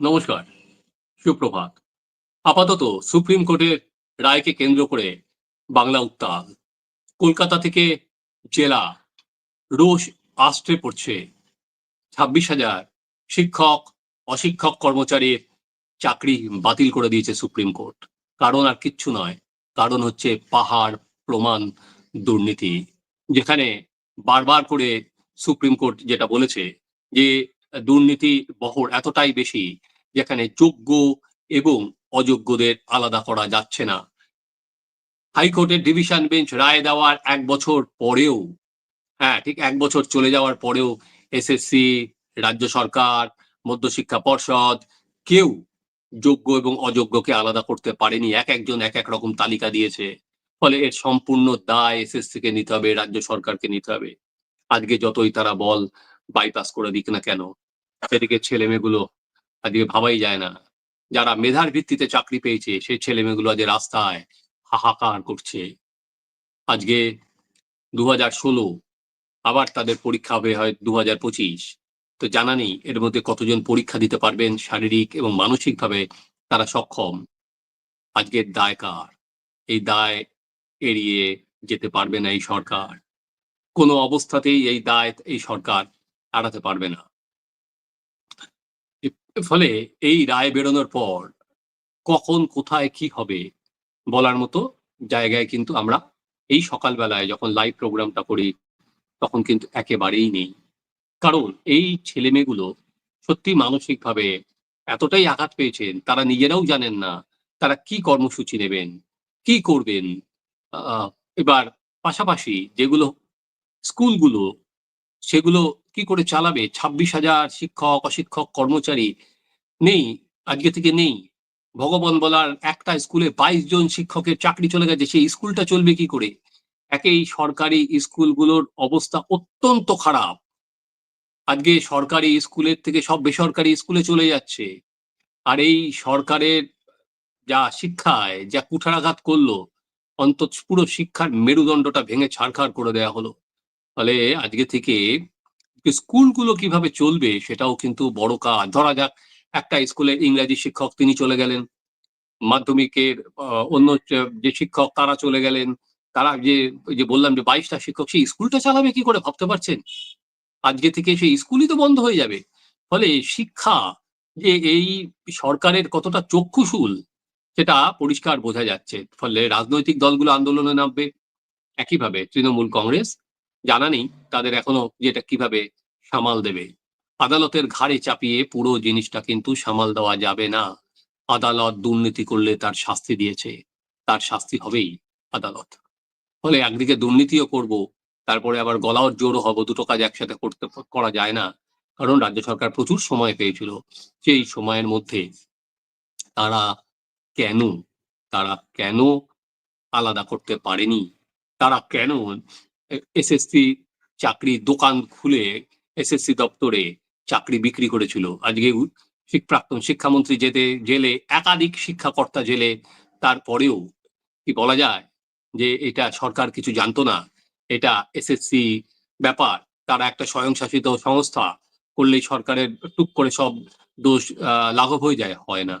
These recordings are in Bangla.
নমস্কার, সুপ্রভাত। আপাতত সুপ্রিম কোর্টের রায়কে কেন্দ্র করে বাংলা উত্তাল। কলকাতা থেকে জেলা রোষ আষ্টে পড়ছে ছাব্বিশ হাজার শিক্ষক, অশিক্ষক কর্মচারীর চাকরি বাতিল করে দিয়েছে সুপ্রিম কোর্ট। কারণ আর কিচ্ছু নয়, কারণ হচ্ছে পাহাড়, প্রমাণ, দুর্নীতি। যেখানে বারবার করে সুপ্রিম কোর্ট যেটা বলেছে যে দুর্নীতি বহর এতটাই বেশি যেখানে যোগ্য এবং অযোগ্যদের আলাদা করা যাচ্ছে না। হাইকোর্টের ডিভিশন বেঞ্চ রায় দেওয়ার এক বছর পরেও হ্যাঁ ঠিক এক বছর চলে যাওয়ার পরেও এসএসসি, রাজ্য সরকার, মধ্যশিক্ষা পর্ষদ কেউ যোগ্য এবং অযোগ্যকে আলাদা করতে পারেনি। এক একজন এক এক রকম তালিকা দিয়েছে। ফলে এর সম্পূর্ণ দায় এসএসসি কে নিতে হবে, রাজ্য সরকারকে নিতে হবে। আজকে যতই তারা বল বাইপাস করে দিক না কেন, সেদিকে ছেলে মেয়েগুলো আজকে ভাবাই যায় না। যারা মেধার ভিত্তিতে চাকরি পেয়েছে সেই ছেলে মেয়েগুলো আজ রাস্তায় হাহাকার করছে। আজকে দু হাজার ষোলো, আবার তাদের পরীক্ষা হবে হয় দু হাজার পঁচিশ। তো জানা নেই, এর মধ্যে কতজন পরীক্ষা দিতে পারবেন শারীরিক এবং মানসিকভাবে তারা সক্ষম। আজকের দায় কার? এই দায় এড়িয়ে যেতে পারবে না এই সরকার। কোনো অবস্থাতেই এই দায় এই সরকার এড়াতে পারবে না। ফলে এই রায় বেরোনোর পর কখন, কোথায়, কি হবে বলার মতো জায়গায় কিন্তু আমরা এই সকালবেলায় যখন লাইভ প্রোগ্রামটা করি, তখন কিন্তু একেবারেই নেই। কারণ এই ছেলে মেয়েগুলো সত্যি মানসিকভাবে এতটাই আঘাত পেয়েছেন, তারা নিজেরাও জানেন না তারা কি কর্মসূচি নেবেন, কি করবেন। এবার পাশাপাশি যেগুলো স্কুলগুলো, সেগুলো কি করে চালাবে? ছাব্বিশ হাজার শিক্ষক, অশিক্ষক, কর্মচারী নেই, আজকে থেকে নেই। ভগবান বলার একটা স্কুলে বাইশ জন শিক্ষকের চাকরি চলে গেছে, সেই স্কুলটা চলবে কি করে? একেই সরকারি স্কুলগুলোর অবস্থা অত্যন্ত খারাপ। আজকে সরকারি স্কুলের থেকে সব বেসরকারি স্কুলে চলে যাচ্ছে। আর এই সরকারের যা শিক্ষায় যা কুঠারাঘাত করল, অন্তত পুরো শিক্ষার মেরুদণ্ডটা ভেঙে ছাড়খাড় করে দেওয়া হলো। ফলে আজকে থেকে স্কুলগুলো কীভাবে চলবে সেটাও কিন্তু বড় কাজ। ধরা যাক, একটা স্কুলে ইংরাজি শিক্ষক তিনি চলে গেলেন, মাধ্যমিকের অন্য যে- শিক্ষক তারা চলে গেলেন, তারা যে যে বললাম যে বাইশটা শিক্ষক, সেই স্কুলটা চালাবে কি করে ভাবতে পারছেন? আজকে থেকে সেই স্কুলই তো বন্ধ হয়ে যাবে। ফলে শিক্ষা যে এই সরকারের কতটা চক্ষুশূল, সেটা পরিষ্কার বোঝা যাচ্ছে। ফলে রাজনৈতিক দলগুলো আন্দোলনে নামবে। একইভাবে তৃণমূল কংগ্রেস, জানা নেই তাদের এখনও যেটা কীভাবে সামাল দেবে। আদালতের ঘাড়ে চাপিয়ে পুরো জিনিসটা কিন্তু সামাল দেওয়া যাবে না। আদালত দুর্নীতি করলে তার শাস্তি দিয়েছে। তার শাস্তি হবেই আদালত। ফলে একদিকে দুর্নীতিও করব, তারপরে আবার গলাও জোরও হব, দুটো কাজ একসাথে করতে করা যায় না। কারণ রাজ্য সরকার প্রচুর সময় পেয়েছিল। সেই সময়ের মধ্যে তারা কেন তারা কেন আলাদা করতে পারেনি? তারা কেন এসএসসি চাকরি দোকান খুলে এসএসসি দপ্তরে চাকরি বিক্রি করেছিল। আজকে প্রাক্তন শিক্ষামন্ত্রী যেতে জেলে, একাধিক শিক্ষাকর্তা জেলে। তারপরেও কি বলা যায় যে এটা সরকার কিছু জানতো না। এটা এসএসসি ব্যাপার। তারা একটা স্বয়ংশাসিত সংস্থা করলেই সরকারের টুক করে সব দোষ লাঘব হয়ে যায়। হয় না।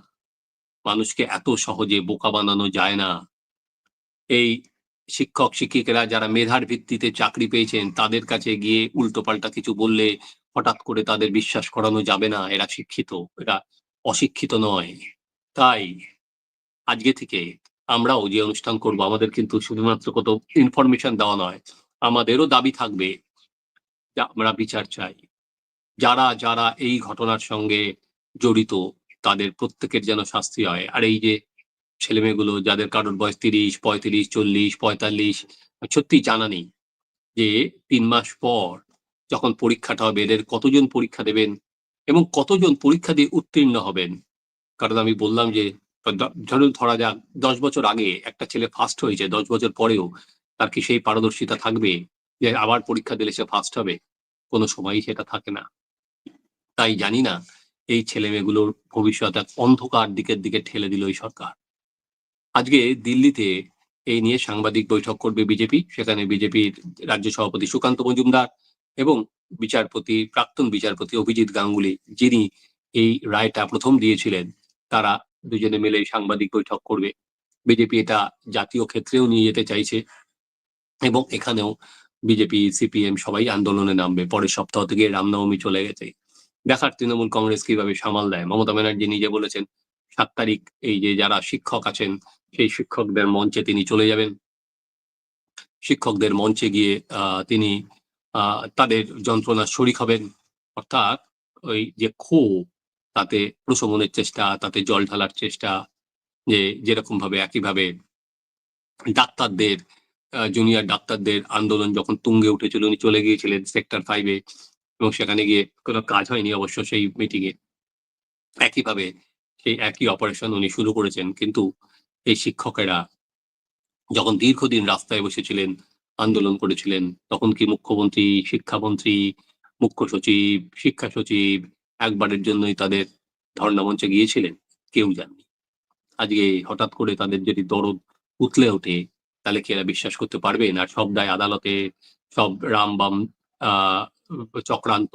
মানুষকে এত সহজে বোকা বানানো যায় না। এই শিক্ষক শিক্ষিকারা যারা মেধার ভিত্তিতে চাকরি পেয়েছেন, তাদের কাছে গিয়ে উল্টোপাল্টা কিছু বললে হঠাৎ করে তাদের বিশ্বাস করানো যাবে না, এরা শিক্ষিত, এরা অশিক্ষিত নয়। তাই আজকে থেকে আমরাও যে অনুষ্ঠান করব, আমাদের কিন্তু শুধুমাত্র কত ইনফরমেশন দেওয়া নয়, আমাদেরও দাবি থাকবে আমরা বিচার চাই। যারা যারা এই ঘটনার সঙ্গে জড়িত, তাদের প্রত্যেকের যেন শাস্তি হয়। আর এই যে ছেলেমেয়েগুলো যাদের কারোর বয়স তিরিশ, পঁয়ত্রিশ, চল্লিশ, পঁয়তাল্লিশ সত্যি জানা নেই যে তিন মাস পর যখন পরীক্ষাটা হবে, এদের কতজন পরীক্ষা দেবেন এবং কতজন পরীক্ষা দিয়ে উত্তীর্ণ হবেন? কারণ আমি বললাম যে, ধরুন ধরা যাক, দশ বছর আগে একটা ছেলে ফার্স্ট হয়েছে, দশ বছর পরেও তার কি সেই পারদর্শিতা থাকবে যে আবার পরীক্ষা দিলে সে ফার্স্ট হবে? কোনো সময়ই সেটা থাকে না। তাই জানি না, এই ছেলে মেয়েগুলোর ভবিষ্যৎ এক অন্ধকার দিকের দিকে ঠেলে দিল এই সরকার। আজকে দিল্লিতে এই নিয়ে সাংবাদিক বৈঠক করবে বিজেপি। সেখানে বিজেপির রাজ্য সভাপতি সুকান্ত মজুমদার এবং বিচারপতি, প্রাক্তন বিচারপতি অভিজিৎ গাঙ্গুলি, যিনি এই রায়টা প্রথম দিয়েছিলেন, তারা দুজনে মিলে সাংবাদিক বৈঠক করবে। বিজেপি এটা জাতীয় ক্ষেত্রেও নিয়ে যেতে চাইছে এবং এখানেও বিজেপি, সিপিএম সবাই আন্দোলনে নামবে। পরের সপ্তাহ থেকে রামনবমী চলে গেছে। দেখার তৃণমূল কংগ্রেস কীভাবে সামাল দেয়? মমতা ব্যানার্জি নিজে বলেছেন, সাত তারিখ এই যে যারা শিক্ষক আছেন সেই শিক্ষকদের মঞ্চে তিনি চলে যাবেন। শিক্ষকদের মঞ্চে গিয়ে তিনি তাদের যন্ত্রণার শরিক হবেন। অর্থাৎ ওই যে ক্ষোভ, তাতে প্রশমনের চেষ্টা, তাতে জল ঢালার চেষ্টা, যে যেরকম ভাবে একইভাবে ডাক্তারদের জুনিয়র ডাক্তারদের আন্দোলন যখন তুঙ্গে উঠেছিল, উনি চলে গিয়েছিলেন সেক্টর ফাইভে এবং সেখানে গিয়ে কোনো কাজ হয়নি অবশ্য সেই মিটিংয়ে একইভাবে সেই একই অপারেশন উনি শুরু করেছেন, কিন্তু এই শিক্ষকেরা যখন দীর্ঘদিন রাস্তায় বসেছিলেন, আন্দোলন করেছিলেন, তখন কি মুখ্যমন্ত্রী, শিক্ষামন্ত্রী, মুখ্য সচিব, শিক্ষা সচিব একবারের জন্যই তাদের ধর্ণা মঞ্চে গিয়েছিলেন? কেউ জাননি। আজকে হঠাৎ করে তাদের যদি দরদ উতলে ওঠে, তাহলে কি এরা বিশ্বাস করতে পারবেন আর সব দায় আদালতে, সব রাম বাম চক্রান্ত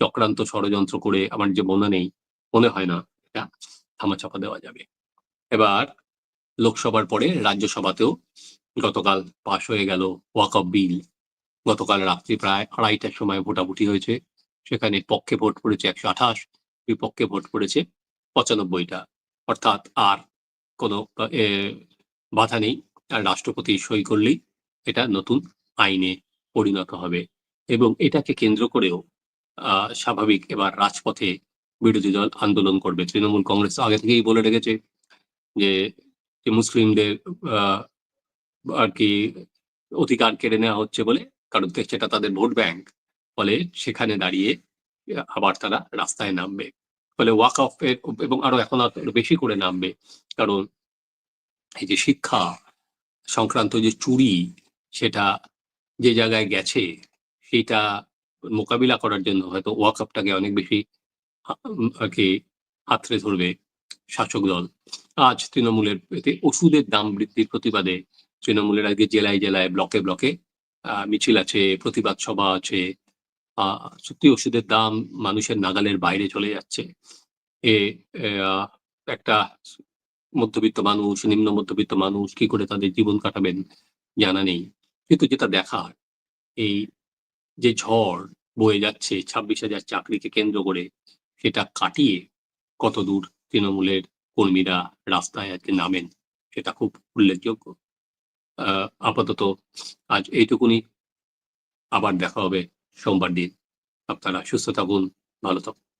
চক্রান্ত ষড়যন্ত্র করে আমার যে মনে নেই, মনে হয় না, এটা থামাচাপা দেওয়া যাবে। এবার লোকসভার পরে রাজ্যসভাতেও গতকাল পাশ হয়ে গেল ওয়াক অফ বিল। গতকাল রাত্রি প্রায় আড়াইটার সময় ভোটাভুটি হয়েছে। সেখানে পক্ষে ভোট পড়েছে একশো আঠাশ, বিপক্ষে ভোট পড়েছে পঁচানব্বইটা। অর্থাৎ আর কোনো বাধা নেই। আর রাষ্ট্রপতি সই করলেই এটা নতুন আইনে পরিণত হবে। এবং এটাকে কেন্দ্র করেও স্বাভাবিক এবার রাজপথে বিরোধী দল আন্দোলন করবে। তৃণমূল কংগ্রেস আগে থেকেই বলে রেখেছে যে যে মুসলিমদের আর কি অধিকার কেড়ে নেওয়া হচ্ছে বলে, কারণ সেটা তাদের ভোট ব্যাংক, ফলে সেখানে দাঁড়িয়ে আবার তারা রাস্তায় নামবে। ফলে ওয়াক অফ এবং আরও এখন বেশি করে নামবে, কারণ এই যে শিক্ষা, সংক্রান্ত যে চুরি, সেটা যে জায়গায় গেছে, সেটা মোকাবিলা করার জন্য হয়তো ওয়াক আপটাকে অনেক বেশি আর কি হাতড়ে ধরবে শাসক দল। আজ তৃণমূলের ওষুধের দাম বৃদ্ধির প্রতিবাদে তৃণমূলের আগে জেলায় জেলায়, ব্লকে ব্লকে মিছিল আছে, প্রতিবাদ সভা আছে। সত্যি ওষুধের দাম মানুষের নাগালের বাইরে চলে যাচ্ছে। এ একটা মধ্যবিত্ত মানুষ, নিম্ন মধ্যবিত্ত মানুষ কি করে তাদের জীবন কাটাবেন জানা নেই। কিন্তু যেটা দেখার, এই যে ঝড় বয়ে যাচ্ছে, ছাব্বিশ হাজার চাকরিকে কেন্দ্র করে সেটা কাটিয়ে কত দূর তৃণমূলের কর্মীরা রাস্তায় আজকে নামেন, সেটা খুব উল্লেখযোগ্য। আপাতত আজ এইটুকুনি। আবার দেখা হবে সোমবার দিন। আপনারা সুস্থ থাকুন, ভালো থাকুন।